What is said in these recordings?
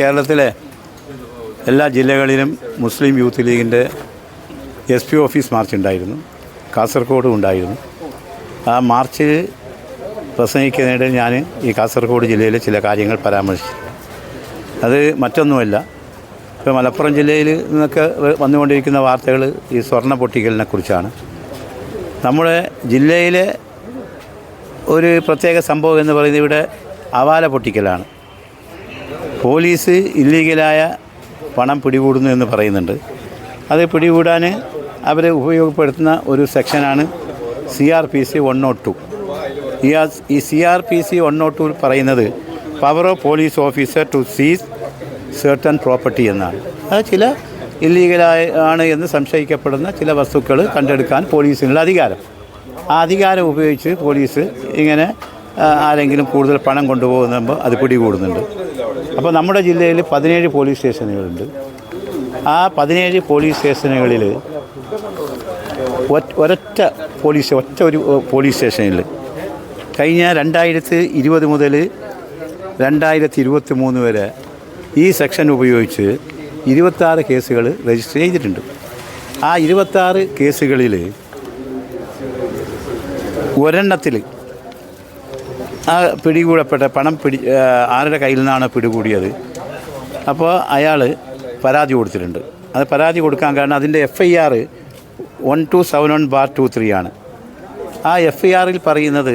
കേരളത്തിലെ എല്ലാ ജില്ലകളിലും മുസ്ലിം യൂത്ത് ലീഗിന്റെ എസ് പി ഓഫീസ് മാർച്ച് ഉണ്ടായിരുന്നു. കാസർഗോഡും ഉണ്ടായിരുന്നു. ആ മാർച്ച് പ്രസംഗിക്കുന്നതിനിടെ ഞാൻ ഈ കാസർഗോഡ് ജില്ലയിലെ ചില കാര്യങ്ങൾ പരാമർശിച്ചു. അത് മറ്റൊന്നുമല്ല. ഇപ്പോൾ മലപ്പുറം ജില്ലയിൽ നിന്നൊക്കെ വന്നുകൊണ്ടിരിക്കുന്ന വാർത്തകൾ ഈ സ്വർണ പൊട്ടിക്കലിനെ കുറിച്ചാണ്. നമ്മുടെ ജില്ലയിലെ ഒരു പ്രത്യേക സംഭവം എന്ന് പറയുന്നത് ഇവിടെ അവാല പൊട്ടിക്കലാണ്. പോലീസ് ഇല്ലീഗലായ പണം പിടികൂടുന്നു എന്ന് പറയുന്നുണ്ട്. അത് പിടികൂടാൻ അവരെ ഉപയോഗപ്പെടുത്തുന്ന ഒരു സെക്ഷനാണ് C R P C one nought two ഈ ഈ C R P C one nought two പറയുന്നത് power of police officer to seize certain property എന്നാണ്. അത് ചില ഇല്ലീഗലായ ആണ് എന്ന് സംശയിക്കപ്പെടുന്ന ചില വസ്തുക്കൾ കണ്ടെടുക്കാൻ പോലീസിനുള്ള അധികാരം. ആ അധികാരം ഉപയോഗിച്ച് പോലീസ് ഇങ്ങനെ ആരെങ്കിലും കൂടുതൽ പണം കൊണ്ടുപോകുമ്പോൾ അത് പിടികൂടുന്നുണ്ട്. അപ്പോൾ നമ്മുടെ ജില്ലയിൽ പതിനേഴ് പോലീസ് സ്റ്റേഷനുകളുണ്ട്. ആ പതിനേഴ് പോലീസ് സ്റ്റേഷനുകളിൽ ഒരൊറ്റ പോലീസ് ഒറ്റ ഒരു പോലീസ് സ്റ്റേഷനിൽ. കഴിഞ്ഞ രണ്ടായിരത്തി ഇരുപത് മുതൽ രണ്ടായിരത്തി ഇരുപത്തി മൂന്ന് വരെ ഈ സെക്ഷൻ ഉപയോഗിച്ച് ഇരുപത്താറ് കേസുകൾ രജിസ്റ്റർ ചെയ്തിട്ടുണ്ട്. ആ ഇരുപത്താറ് കേസുകളിൽ ഒരെണ്ണത്തിൽ ആ പിടികൂടപ്പെട്ട പണം പിടി ആരുടെ കയ്യിൽ നിന്നാണ് പിടികൂടിയത്? അപ്പോൾ അയാൾ പരാതി കൊടുത്തിട്ടുണ്ട്. അത് പരാതി കൊടുക്കാൻ കാരണം അതിന്റെ F I R one two seven one bar two three ആണ്. ആ എഫ് ഐ ആറിൽ പറയുന്നത്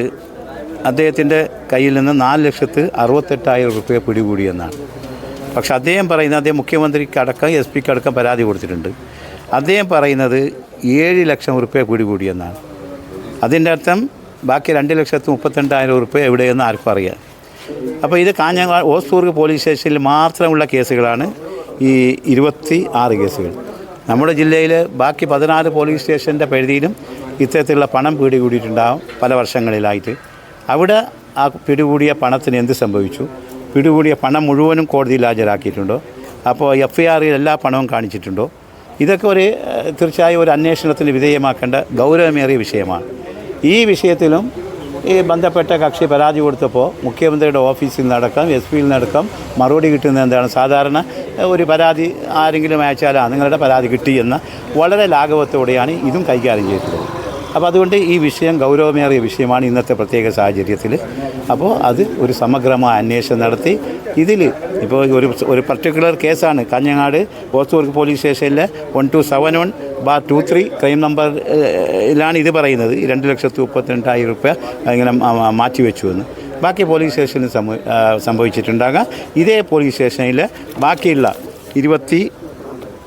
അദ്ദേഹത്തിന്റെ കയ്യിൽ നിന്ന് നാല് ലക്ഷത്ത് അറുപത്തെട്ടായിരം റുപ്യ പിടികൂടിയെന്നാണ്. പക്ഷെ അദ്ദേഹം പറയുന്നത് അദ്ദേഹം മുഖ്യമന്ത്രിക്ക് അടക്കം എസ് പിക്ക് അടക്കം പരാതി കൊടുത്തിട്ടുണ്ട്. അദ്ദേഹം പറയുന്നത് ഏഴ് ലക്ഷം റുപ്യ പിടികൂടിയെന്നാണ്. അതിന്റെ അർത്ഥം ബാക്കി രണ്ട് ലക്ഷത്തി മുപ്പത്തിരണ്ടായിരം റുപ്യ എവിടെയെന്ന് ആർക്കും അറിയാം. അപ്പോൾ ഇത് കാഞ്ഞങ്ങാട് ഓസ്തൂർഗ് പോലീസ് സ്റ്റേഷനിൽ മാത്രമുള്ള കേസുകളാണ് ഈ ഇരുപത്തി ആറ് കേസുകൾ. നമ്മുടെ ജില്ലയിൽ ബാക്കി പതിനാല് പോലീസ് സ്റ്റേഷന്റെ പരിധിയിലും ഇത്തരത്തിലുള്ള പണം പിടികൂടിയിട്ടുണ്ടാകും പല വർഷങ്ങളിലായിട്ട്. അവിടെ ആ പിടികൂടിയ പണത്തിന് എന്ത് സംഭവിച്ചു? പിടികൂടിയ പണം മുഴുവനും കോടതിയിൽ ഹാജരാക്കിയിട്ടുണ്ടോ? അപ്പോൾ എഫ് ഐ ആറിൽ എല്ലാ പണവും കാണിച്ചിട്ടുണ്ടോ? ഇതൊക്കെ ഒരു തീർച്ചയായും ഒരു അന്വേഷണത്തിന് വിധേയമാക്കേണ്ട ഗൗരവമേറിയ വിഷയമാണ്. ഈ വിഷയത്തിലും ഈ ബന്ധപ്പെട്ട കക്ഷി പരാതി കൊടുത്തപ്പോൾ മുഖ്യമന്ത്രിയുടെ ഓഫീസിൽ നിന്നടക്കം എസ് പിയിൽ നിന്നടക്കം മറുപടി കിട്ടുന്നത് എന്താണ്? സാധാരണ ഒരു പരാതി ആരെങ്കിലും അയച്ചാലാണ് നിങ്ങളുടെ പരാതി കിട്ടി എന്ന വളരെ ലാഘവത്തോടെയാണ് ഇതും കൈകാര്യം ചെയ്തിട്ടുള്ളത്. അപ്പോൾ അതുകൊണ്ട് ഈ വിഷയം ഗൗരവമേറിയ വിഷയമാണ് ഇന്നത്തെ പ്രത്യേക സാഹചര്യത്തിൽ അപ്പോൾ അത് ഒരു സമഗ്രമായ അന്വേഷണം നടത്തി. ഇതിൽ ഇപ്പോൾ ഒരു ഒരു പർട്ടിക്കുലർ കേസാണ് കാഞ്ഞങ്ങാട് ഓസ്തൂർക്ക് പോലീസ് സ്റ്റേഷനിലെ one two seven one bar two three crime നമ്പറിലാണ് ഇത് പറയുന്നത്. രണ്ട് ലക്ഷത്തി മുപ്പത്തിരണ്ടായിരം റുപ്യ ഇങ്ങനെ മാറ്റിവെച്ചു എന്ന് ബാക്കി പോലീസ് സ്റ്റേഷനിൽ സംഭവ സംഭവിച്ചിട്ടുണ്ടാകാം. ഇതേ പോലീസ് സ്റ്റേഷനിലെ ബാക്കിയുള്ള ഇരുപത്തി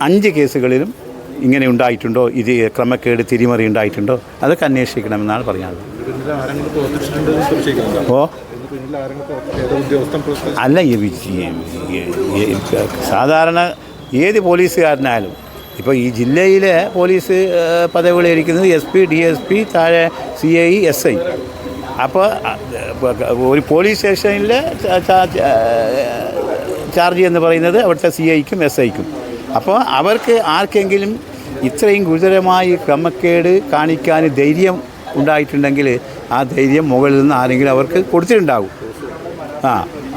അഞ്ച് കേസുകളിലും ഇങ്ങനെ ഉണ്ടായിട്ടുണ്ടോ? ഇത് ക്രമക്കേട് തിരിമറി ഉണ്ടായിട്ടുണ്ടോ? അതൊക്കെ അന്വേഷിക്കണമെന്നാണ് പറഞ്ഞത്. ഓ? അല്ല സാധാരണ ഏത് പോലീസുകാരനായാലും ഇപ്പോൾ ഈ ജില്ലയിലെ പോലീസ് പദവികളിൽ ഇരിക്കുന്നത് S P D S P താഴെ സി ഐ എസ് ഐ. അപ്പോൾ ഒരു പോലീസ് സ്റ്റേഷനിലെ ചാർജ് എന്ന് പറയുന്നത് അവിടുത്തെ സി ഐക്കും എസ് ഐക്കും. അപ്പോൾ അവർക്ക് ആർക്കെങ്കിലും ഇത്രയും ഗുരുതരമായി ക്രമക്കേട് കാണിക്കാൻ ധൈര്യം ഉണ്ടായിട്ടുണ്ടെങ്കിൽ ആ ധൈര്യം മുകളിൽ നിന്ന് ആരെങ്കിലും അവർക്ക് കൊടുത്തിട്ടുണ്ടാകും. ആ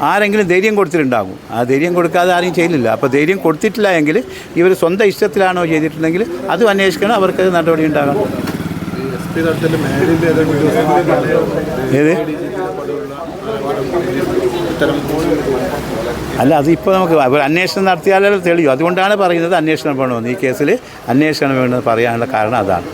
ആരെങ്കിലും ധൈര്യം കൊടുത്തിട്ടുണ്ടാകും. ആ ധൈര്യം കൊടുക്കാതെ ആരും ചെയ്യില്ല അപ്പോൾ ധൈര്യം കൊടുത്തിട്ടില്ല എങ്കിൽ ഇവർ സ്വന്തം ഇഷ്ടത്തിലാണോ ചെയ്തിട്ടുണ്ടെങ്കിൽ അതും അന്വേഷിക്കണം. അവർക്ക് നടപടി ഉണ്ടാകണം. ഏത്? അല്ല അതിപ്പോൾ നമുക്ക് അന്വേഷണം നടത്തിയാലേ തെളിയും. അതുകൊണ്ടാണ് പറയുന്നത് അന്വേഷണം വേണമെന്ന്. ഈ കേസിൽ അന്വേഷണം വേണമെന്ന് പറയാനുള്ള കാരണം അതാണ്.